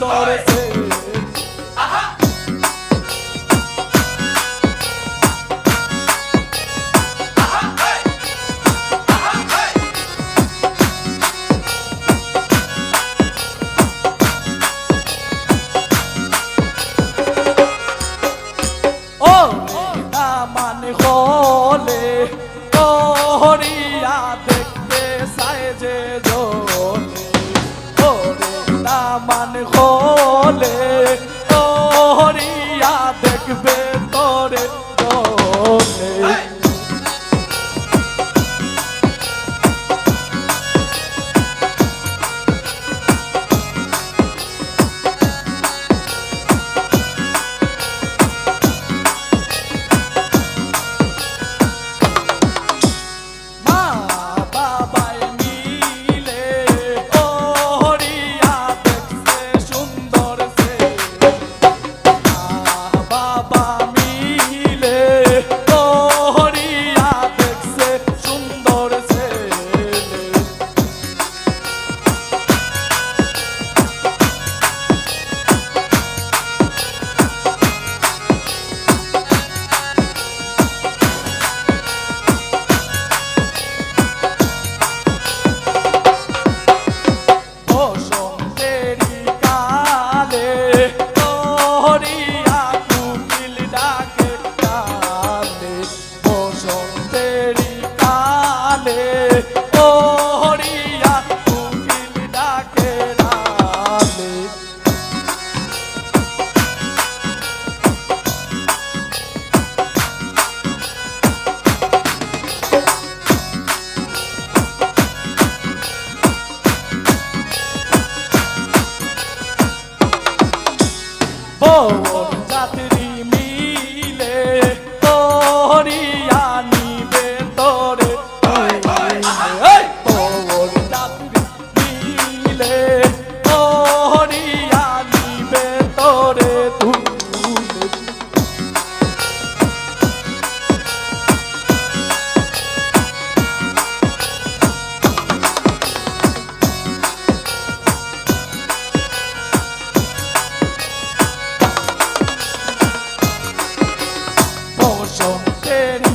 ধরে মানে দেখতে যে জোরে। ওরে দামান হ জানে ও হরিয়া উকিল ডাকে রানে। বউ জাতির so steady.